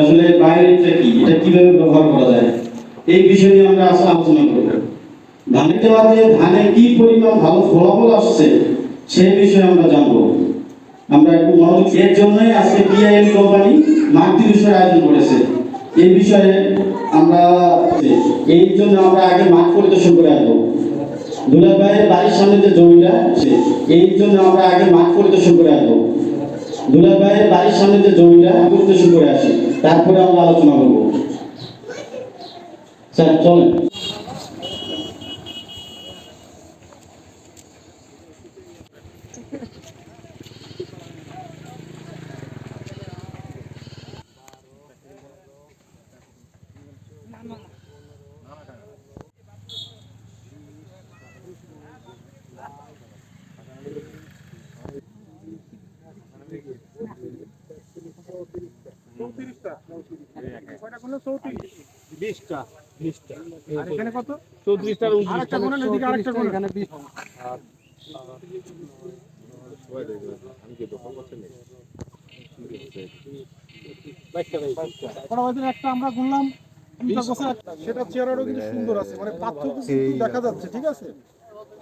আসলে বাইরেটা কি? এটা কীভাবে ব্যবহার করা যায়? এই বিষয় নিয়ে আমরা আজকে আলোচনা করব। ধানে দেওয়াতে ধানে কি পরিমাণ ভালো ফলাফল আসছে সেই বিষয়ে আমরা জানব। আমরা একটু মনোযোগ এর জন্যই আজকে পিআইএল কোম্পানি মাঠ দিবসের আয়োজন করেছে। এই বিষয়ে আমরা এই জন্য আমরা আগে মাঠ পরিদর্শন করে আসব দুলাল ভাইয়ের বাড়ির সামনে যে জমিটা এই জন্য আমরা আগে মাঠ পরিদর্শন করে আসব দুলাল ভাইয়ের বাড়ির সামনে যে জমিটা, পরিদর্শন করে আসি। তারপরে আমরা আলোচনা করব। স্যার চলেন। বিশটা। বিশটা। আর এখানে কত? চৌত্রিশটার আরেকটা গোনেন এদিকে আরেকটা গোনেন এখানে বিশ। ওরা ওই দিন একটা আমরা গুনলাম সেটা চেহারাটাও কিন্তু সুন্দর আছে মানে পার্থক্য দেখা যাচ্ছে ঠিক আছে?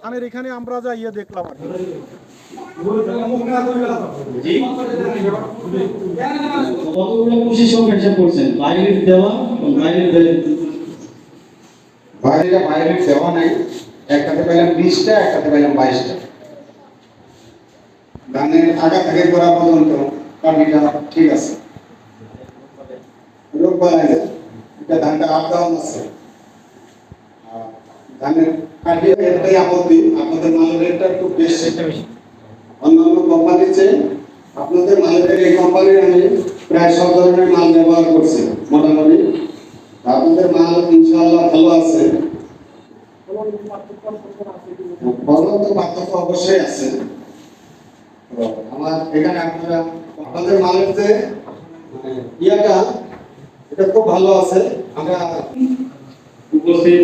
ধানের এখানে আমরা যা ইয়ে দেখলাম আর বাইরেটা দেওয়া নাই। একটাতে পাইলাম বিশটা একটাতে পাইলাম বাইশটা। ধানের আগা থেকে করা পর্যন্ত। পানিটা ঠিক আছে। রোগ বালাই না। এটা ধানটা আপ ডাউন আছে। ধানের কাটি একটাই আপত্তি আপনাদের মালের রেটটা একটু বেশি। অন্যান্য কোম্পানির চেয়ে আপনাদের মালের এই কোম্পানির আমি প্রায় সব ধরনের মাল ব্যবহার করছি মোটামুটি। আপনাদের মাল ইনশাআল্লাহ ভালো আছে। বড় তো পার্থক্য অবশ্যই আছে। আমার এখানে আপনারা আপনাদের মালের যে মানে ইয়াটা এটা খুব ভালো আছে। আমরা উপস্থিত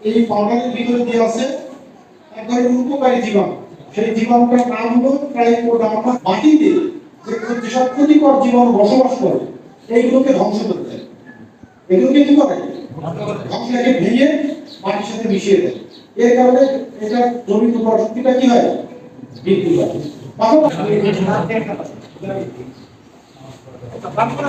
এই পাউডারের ভিতরে দিয়ে আছে এক ধরনের উপকারী জীবাণু সেই জীবাণুটার নাম হলো ট্রাইকোডার্মা মাটিতে যে যেসব ক্ষতিকর জীবাণু বসবাস করে এইগুলোকে ধ্বংস করে দেয় এগুলোকে কি করে ধ্বংসটাকে ভেঙে মাটির সাথে মিশিয়ে দেয় এর কারণে এটা জমির উপর শক্তিটা কি হয় বৃদ্ধি পায় পাশাপাশি তারপরে